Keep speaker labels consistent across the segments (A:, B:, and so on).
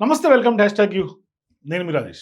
A: నమస్తే welcome dash hashtag you. నేను మీ రాజేష్.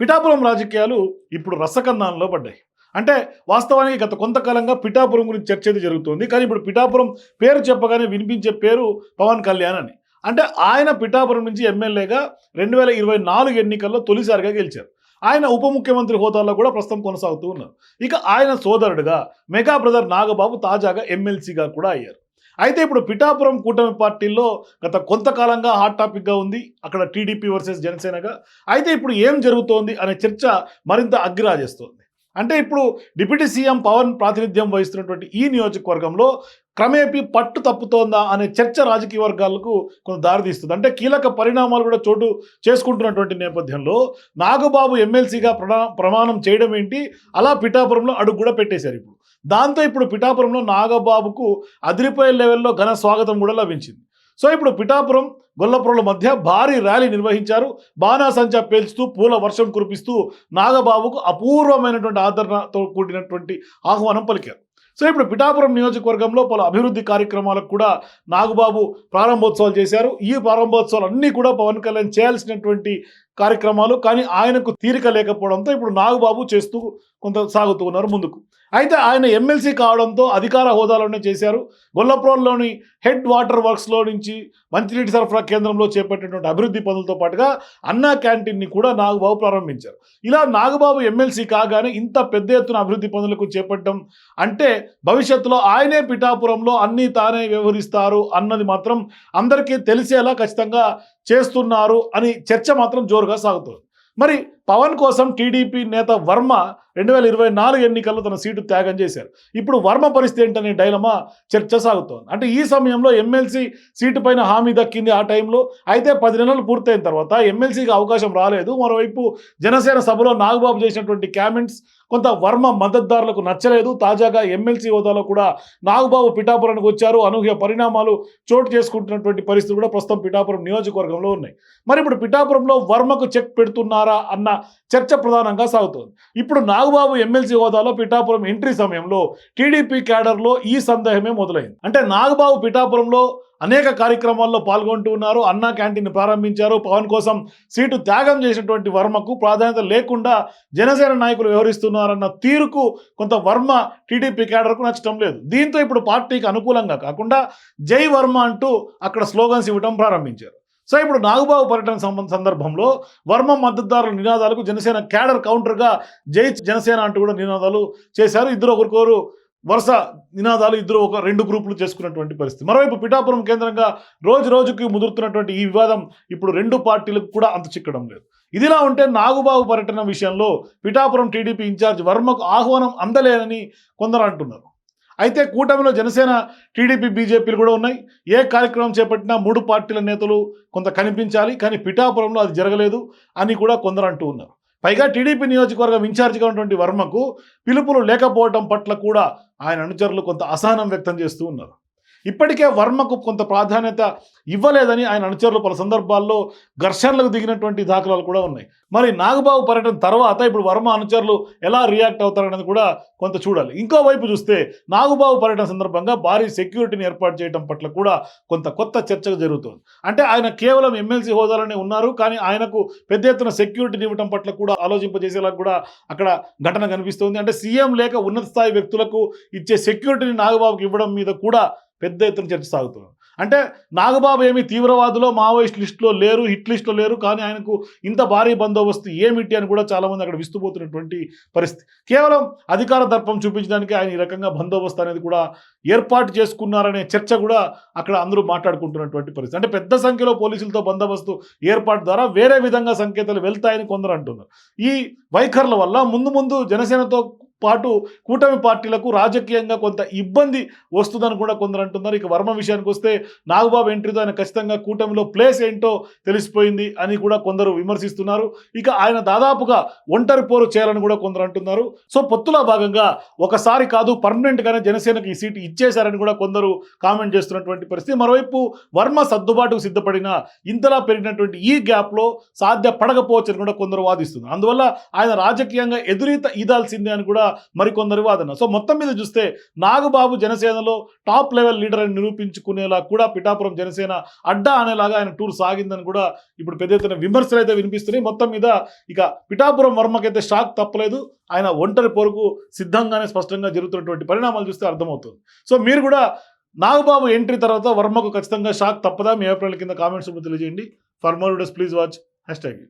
A: పిఠాపురం రాజకీయాలు ఇప్పుడు రసకందానంలో పడ్డాయి. అంటే వాస్తవానికి గత కొంతకాలంగా పిఠాపురం గురించి చర్చ అయితే జరుగుతుంది కానీ ఇప్పుడు పిఠాపురం పేరు చెప్పగానే వినిపించే పేరు పవన్ కళ్యాణ్ అని. అంటే ఆయన పిఠాపురం నుంచి ఎమ్మెల్యేగా రెండు వేల ఇరవై నాలుగు ఎన్నికల్లో తొలిసారిగా గెలిచారు. ఆయన ఉప ముఖ్యమంత్రి హోదాలో కూడా ప్రస్తుతం కొనసాగుతూ ఉన్నారు. ఇక ఆయన సోదరుడుగా మెగా బ్రదర్ నాగబాబు తాజాగా ఎమ్మెల్సీగా కూడా అయ్యారు. అయితే ఇప్పుడు పిఠాపురం కూటమి పార్టీలో గత కొంతకాలంగా హాట్ టాపిక్గా ఉంది. అక్కడ టీడీపీ వర్సెస్ జనసేనగా. అయితే ఇప్పుడు ఏం జరుగుతోంది అనే చర్చ మరింత అగ్గిరాజేస్తోంది. అంటే ఇప్పుడు డిప్యూటీ సీఎం పవన్ ప్రాతినిధ్యం వహిస్తున్నటువంటి ఈ నియోజకవర్గంలో క్రమేపీ పట్టు తప్పుతోందా అనే చర్చ రాజకీయ వర్గాలకు కొంత దారితీస్తుంది అంటే కీలక పరిణామాలు కూడా చోటు చేసుకుంటున్నటువంటి నేపథ్యంలో నాగబాబు ఎమ్మెల్సీగా ప్రమాణం చేయడం ఏంటి? అలా పిఠాపురంలో అడుగు కూడా పెట్టేశారు ఇప్పుడు. దాంతో ఇప్పుడు పిఠాపురంలో నాగబాబుకు అదిరిపోయే లెవెల్లో ఘన స్వాగతం కూడా లభించింది. సో ఇప్పుడు పిఠాపురం గొల్లపురంల మధ్య భారీ ర్యాలీ నిర్వహించారు. బాణాసంచా పేల్చుతూ పూల వర్షం కురిపిస్తూ నాగబాబుకు అపూర్వమైనటువంటి ఆదరణతో కూడినటువంటి ఆహ్వానం పలికారు. సో ఇప్పుడు పిఠాపురం నియోజకవర్గంలో పలు అభివృద్ధి కార్యక్రమాలకు కూడా నాగబాబు ప్రారంభోత్సవాలు చేశారు. ఈ ప్రారంభోత్సవాలు అన్నీ కూడా పవన్ కళ్యాణ్ చేయాల్సినటువంటి కార్యక్రమాలు కానీ ఆయనకు తీరిక లేకపోవడంతో ఇప్పుడు నాగబాబు చేస్తూ కొంత సాగుతూ ఉన్నారు ముందుకు. అయితే ఆయన ఎమ్మెల్సీ కావడంతో అధికార హోదాలోనే చేశారు. గొల్లపురంలోని హెడ్ వాటర్ వర్క్స్లో నుంచి మంచినీటి సరఫరా కేంద్రంలో చేపట్టినటువంటి అభివృద్ధి పనులతో పాటుగా అన్నా క్యాంటీన్ని కూడా నాగబాబు ప్రారంభించారు. ఇలా నాగబాబు ఎమ్మెల్సీ కాగానే ఇంత పెద్ద ఎత్తున అభివృద్ధి పనులకు చేపట్టడం అంటే భవిష్యత్తులో ఆయనే పిఠాపురంలో అన్నీ తానే వ్యవహరిస్తారు అన్నది మాత్రం అందరికీ తెలిసేలా ఖచ్చితంగా చేస్తున్నారు అని చర్చ మాత్రం జోరుగా సాగుతుంది. మరి పవన్ కోసం టీడీపీ నేత వర్మ రెండు వేల ఇరవై నాలుగు ఎన్నికల్లో తన సీటు త్యాగం చేశారు. ఇప్పుడు వర్మ పరిస్థితి ఏంటనే డైలమా చర్చ సాగుతోంది. అంటే ఈ సమయంలో ఎమ్మెల్సీ సీటు పైన హామీ దక్కింది ఆ టైంలో. అయితే పది నెలలు పూర్తయిన తర్వాత ఎమ్మెల్సీకి అవకాశం రాలేదు. మరోవైపు జనసేన సభలో నాగబాబు చేసినటువంటి కామెంట్స్ కొంత వర్మ మద్దతుదారులకు నచ్చలేదు. తాజాగా ఎమ్మెల్సీ హోదాలో కూడా నాగబాబు పిఠాపురానికి వచ్చారు. అనూహ్య పరిణామాలు చోటు చేసుకుంటున్నటువంటి పరిస్థితులు కూడా ప్రస్తుతం పిఠాపురం నియోజకవర్గంలో ఉన్నాయి. మరి ఇప్పుడు పిఠాపురంలో వర్మకు చెక్ పెడుతున్నారా అన్న చర్చ ప్రధానంగా సాగుతోంది. ఇప్పుడు నాగబాబు ఎమ్మెల్సీ హోదాలో పిఠాపురం ఎంట్రీ సమయంలో టీడీపీ క్యాడర్లో ఈ సందేహమే మొదలైంది. అంటే నాగబాబు పిఠాపురంలో అనేక కార్యక్రమాల్లో పాల్గొంటూ ఉన్నారు. అన్నా క్యాంటీన్ ప్రారంభించారు. పవన్ కోసం సీటు త్యాగం చేసినటువంటి వర్మకు ప్రాధాన్యత లేకుండా జనసేన నాయకులు వ్యవహరిస్తున్నారన్న తీరుకు కొంత వర్మ టీడీపీ క్యాడర్కు నచ్చడం లేదు. దీంతో ఇప్పుడు పార్టీకి అనుకూలంగా కాకుండా జై వర్మ అంటూ అక్కడ స్లోగన్స్ ఇవ్వడం ప్రారంభించారు. సో ఇప్పుడు నాగబాబు పర్యటన సంబంధ సందర్భంలో వర్మ మద్దతుదారుల నినాదాలకు జనసేన క్యాడర్ కౌంటర్గా జై జనసేన అంటూ కూడా నినాదాలు చేశారు. ఇద్దరు ఒకరికొకరు వరుస నినాదాలు ఇద్దరు ఒక రెండు గ్రూపులు చేసుకున్నటువంటి పరిస్థితి. మరోవైపు పిఠాపురం కేంద్రంగా రోజు రోజుకి ముదురుతున్నటువంటి ఈ వివాదం ఇప్పుడు రెండు పార్టీలకు కూడా అంత చిక్కడం లేదు. ఇదిలా ఉంటే నాగుబాబు పర్యటన విషయంలో పిఠాపురం టీడీపీ ఇన్ఛార్జ్ వర్మకు ఆహ్వానం అందలేనని కొందరు అంటున్నారు. అయితే కూటమిలో జనసేన టీడీపీ బీజేపీలు కూడా ఉన్నాయి. ఏ కార్యక్రమం చేపట్టినా మూడు పార్టీల నేతలు కొంత కనిపించాలి కానీ పిఠాపురంలో అది జరగలేదు అని కూడా కొందరు అంటూ ఉన్నారు. పైగా టీడీపీ నియోజకవర్గం ఇన్ఛార్జిగా ఉన్నటువంటి వర్మకు పిలుపులు లేకపోవడం పట్ల కూడా ఆయన అనుచరులు కొంత అసహనం వ్యక్తం చేస్తూ ఉన్నారు. ఇప్పటికే వర్మకు కొంత ప్రాధాన్యత ఇవ్వలేదని ఆయన అనుచరులు పలు సందర్భాల్లో ఘర్షణలకు దిగినటువంటి దాఖలాలు కూడా ఉన్నాయి. మరి నాగబాబు పర్యటన తర్వాత ఇప్పుడు వర్మ అనుచరులు ఎలా రియాక్ట్ అవుతారనేది కూడా కొంత చూడాలి. ఇంకోవైపు చూస్తే నాగబాబు పర్యటన సందర్భంగా భారీ సెక్యూరిటీని ఏర్పాటు చేయడం పట్ల కూడా కొంత కొత్త చర్చ జరుగుతోంది. అంటే ఆయన కేవలం ఎమ్మెల్సీ హోదాలోనే ఉన్నారు కానీ ఆయనకు పెద్ద ఎత్తున సెక్యూరిటీని ఇవ్వడం పట్ల కూడా ఆలోచింపజేసేలా కూడా అక్కడ ఘటన కనిపిస్తుంది. అంటే సీఎం లేక ఉన్నత స్థాయి వ్యక్తులకు ఇచ్చే సెక్యూరిటీని నాగబాబుకి ఇవ్వడం మీద కూడా పెద్ద ఎత్తున చర్చ సాగుతుంది. అంటే నాగబాబు ఏమి తీవ్రవాదులో మావోయిస్ట్ లిస్టులో లేరు హిట్ లిస్టులో లేరు కానీ ఆయనకు ఇంత భారీ బందోబస్తు ఏమిటి అని కూడా చాలామంది అక్కడ విస్తుపోతున్నటువంటి పరిస్థితి. కేవలం అధికార దర్పం చూపించడానికి ఆయన ఈ రకంగా బందోబస్తు అనేది కూడా ఏర్పాటు చేసుకున్నారనే చర్చ కూడా అక్కడ అందరూ మాట్లాడుకుంటున్నటువంటి పరిస్థితి. అంటే పెద్ద సంఖ్యలో పోలీసులతో బందోబస్తు ఏర్పాటు ద్వారా వేరే విధంగా సంకేతాలు వెళ్తాయని కొందరు అంటున్నారు. ఈ వైఖరుల వల్ల ముందు ముందు జనసేనతో పాటు కూటమి పార్టీలకు రాజకీయంగా కొంత ఇబ్బంది వస్తుందని కూడా కొందరు అంటున్నారు. ఇక వర్మ విషయానికి వస్తే నాగబాబు ఎంట్రీతో ఆయన ఖచ్చితంగా కూటమిలో ప్లేస్ ఏంటో తెలిసిపోయింది అని కూడా కొందరు విమర్శిస్తున్నారు. ఇక ఆయన దాదాపుగా ఒంటరి పోరు చేయాలని కూడా కొందరు అంటున్నారు. సో పొత్తులో భాగంగా ఒకసారి కాదు పర్మనెంట్గానే జనసేనకు ఈ సీటు ఇచ్చేశారని కూడా కొందరు కామెంట్ చేస్తున్నటువంటి పరిస్థితి. మరోవైపు వర్మ సర్దుబాటుకు సిద్ధపడిన ఇంతలా పెరిగినటువంటి ఈ గ్యాప్లో సాధ్యపడకపోవచ్చని కూడా కొందరు వాదిస్తున్నారు. అందువల్ల ఆయన రాజకీయంగా ఎదురీత ఈదాల్సిందే అని కూడా మరికొందరు వాదన. సో మొత్తం మీద చూస్తే నాగబాబు జనసేనలో టాప్ లెవెల్ లీడర్ అని నిరూపించుకునేలా కూడా పిఠాపురం జనసేన అడ్డా అనేలాగా ఆయన టూర్ సాగిందని కూడా ఇప్పుడు పెద్ద ఎత్తున విమర్శలు అయితే వినిపిస్తున్నాయి. మొత్తం మీద ఇక పిఠాపురం వర్మకైతే షాక్ తప్పలేదు. ఆయన ఒంటరి పొరకు సిద్ధంగానే స్పష్టంగా జరుగుతున్నటువంటి పరిణామాలు చూస్తే అర్థమవుతుంది. సో మీరు కూడా నాగబాబు ఎంట్రీ తర్వాత వర్మకు ఖచ్చితంగా షాక్ తప్పదా? మీ అభిప్రాయాల కింద కామెంట్స్ తెలియజేయండి. For more does please watch hash tag.